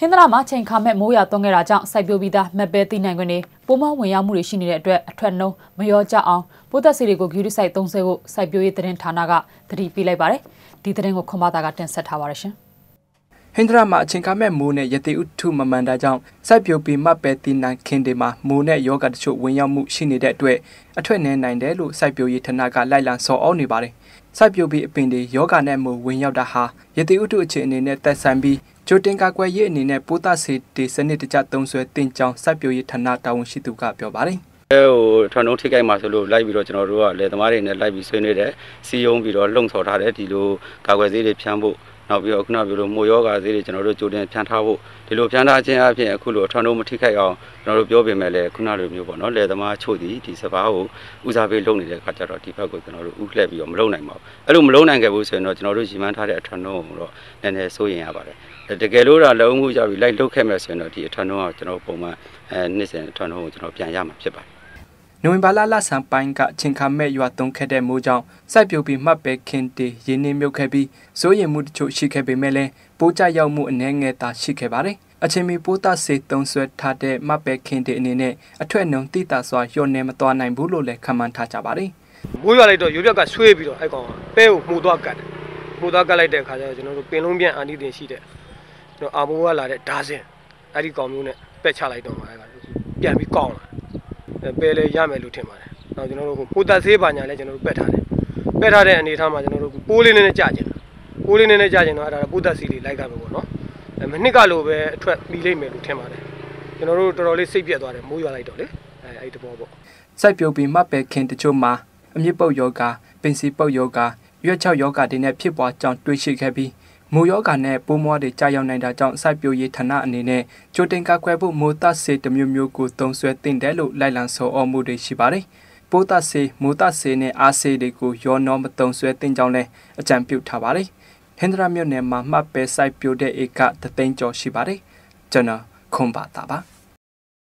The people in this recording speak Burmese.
ဟင်္ဒရာမှာချိန်ခါမဲ့မိုးရွာသွန်းခဲ့တာကြောင့်စိုက်ပျိုးပြီးသားမက်ပဲတိနိုင်ခွင့်တွေပိုးမဝင်ရောက်မှုတွေရှိနေတဲ့အတွက်အထွက်နှုံးမရောကြအောင်ပိုးသက်စီတွေကိုဂယူရီဆိုင်သုံးဆွဲဖို့စိုက်ပျိုးရေးသတင်းဌာနကသတိပေးလိုက်ပါတယ်ဒီသတင်းကိုခွန်ဘာသာကတင်ဆက်ထားပါရရှင် ဟင်္ဒရာမှာအချိန်ကားမဲ့မိုးနဲ့ရတိဥထုမမန်တာကြောင့်စိုက်ပျိုးပြီးမပဲတီနိုင်ခင်တွေမှာမိုးနဲ့ယောဂတချို့ဝင်ရောက်မှုရှိနေတဲ့အတွက်အထွက်နေနိုင်တယ်လို့စိုက်ပျိုးရေးဌာနကလိုက်လံဆော်ဩနေပါတယ်။စိုက်ပျိုးပြီးအပင်တွေယောဂနဲ့မိုးဝင်ရောက်တာဟာရတိဥထုအခြေအနေနဲ့သက်ဆိုင်ပြီးဂျိုတင်ကာကွယ်ရေးအနေနဲ့ပိုးသားစေတီစနစ်တကျသုံးဆွဲတင်ကြောင်းစိုက်ပျိုးရေးဌာနတာဝန်ရှိသူကပြောပါတယ်။အဲဟိုထွန်းလုံးထိခိုက်မှာဆိုလို့လိုက်ပြီးတော့ကျွန်တော်တို့ကလယ်သမားတွေနဲ့လိုက်ပြီးဆွေးနွေးတယ်စီယုံပြီးတော့လှုံ့ဆော်ထားတယ်ဒီလိုကာကွယ်ဆေးတွေဖြန်းဖို့ နောက်ပြီးတော့ခုနပြောလို့မိုးယောဂါသေးတွေကျွန်တော်တို့ကြိုတင်ဖြန်းထားဖို့ဒီလိုဖြန်းထားခြင်းအပြင်အခုလိုအထွန်းတို့မထိခိုက်အောင်ကျွန်တော်တို့ပြောပေးမယ်လေခုနလိုမျိုးပေါ့နော်လယ်သမားချို့ဒီဒီစပါးကိုဦးစားပေးလုပ်နေတဲ့အခါကျတော့ဒီဘက်ကိုကျွန်တော်တို့ဥလှည့်ပြီးတော့မလုပ်နိုင်ပါဘူးအဲ့လိုမလုပ်နိုင်ခဲ့ဘူးဆိုရင်တော့ကျွန်တော်တို့ရီမန်းထားတဲ့အထွန်းတို့ကိုတော့နည်းနည်းစိုးရင်ရပါတယ်တကယ်လို့တော့လုံမှုကြပြီးလိုက်လုတ်ခဲ့မယ်ဆိုရင်တော့ဒီအထွန်းတို့ကကျွန်တော်ပုံမှန်အဲနှစ်စဉ်အထွန်းတို့ကိုကျွန်တော်ပြန်ရမှာဖြစ်ပါတယ် နိုဝင်ဘာလလဆန်ပိုင်းကချင်းခါမဲ့ရွာသွန်းခဲ့တဲ့မိုးကြောင့်စိုက်ပျိုးပြီးမှတ်ပဲခင်းတေရင်းနှီးမြုပ်ခဲ့ပြီးစိုးရိမ်မှုတချို့ရှိခဲ့ပေမဲ့လည်းပိုးကြရောက်မှုအနည်းငယ်သာရှိခဲ့ပါတယ်။အချင်းမီပိုးသားစေတုံးဆွဲထားတဲ့မှတ်ပဲခင်းတေအနေနဲ့အထွတ်နှုံတိတာစွာလျှော့နေမသွားနိုင်ဘူးလို့လည်းခန့်မှန်းထားကြပါတယ်။မိုးရွာလိုက်တော့ရိုးပြက်ကဆွေးပြီးတော့အဲ့ကောင်ပဲကိုမှုသွားကတ်တယ်။မှုသွားကတ်လိုက်တဲ့အခါကျတော့ကျွန်တော်တို့ပင်လုံးပြန်အာနိသင်ရှိတဲ့ကျွန်တော်အာမိုးကလာတဲ့ဓာစင်အဲ့ဒီကောင်မျိုးနဲ့ပက်ချလိုက်တော့မှာအဲ့ကပြန်ပြီးကောင်းလာ ပဲလဲရမယ်လို့ထင်ပါတယ်။နောက်ကျွန်တော်တို့ပိုတက်သေးပါညာလဲကျွန်တော်တို့ပက်ထားတယ်။ပက်ထားတဲ့အနေအထားမှာကျွန်တော်တို့ပိုးလေးနဲ့ကြာကျင်ပိုးလေးနဲ့ကြာကျင်တော့အဲ့ဒါပိုတက်စီလေးလိုက်ကြမယ်ပေါ့နော်။အဲမနှစ်ကလိုပဲအထွက်ပြီးလိမ့်မယ်လို့ထင်ပါတယ်။ကျွန်တော်တို့တော်တော်လေးစိတ်ပြက်သွားတယ်မိုးရွာလိုက်တော့လေ။အဲအဲ့ဒီတဘောပေါ့။စိုက်ပျိုးပြီးမှပဲခင်တချို့မှာအမြင့်ပုတ်ယောဂပင်စီပုတ်ယောဂရွက်ချောက်ယောဂတွေနဲ့ဖြစ်ပွားကြောင်းတွေးရှိခဲ့ပြီး မိုးယောဂနဲ့ပိုးမွားတွေကြာရောက်နိုင်တာကြောင့်စိုက်ပျိုးရေးဌာနအနေနဲ့ကြိုတင်ကာကွယ်ဖို့မိုးသက်စေတမျိုးမျိုးကိုသုံးစွဲတင်တယ်လို့လိုက်လံဆော်ဩမှုတွေရှိပါတယ်။ပိုးသက်စေမိုးသက်စေနဲ့အားစေတွေကိုရောနှောမသုံးစွဲတင်ကြောင်းလည်းအကြံပြုထားပါတယ်။ဟင်္ဒရာမြို့နယ်မှာမှတ်ပဲစိုက်ပျိုးတဲ့ဧကတသိန်းကျော်ရှိပါတယ်။ကျွန်တော်ခွန်ပါတာပါ။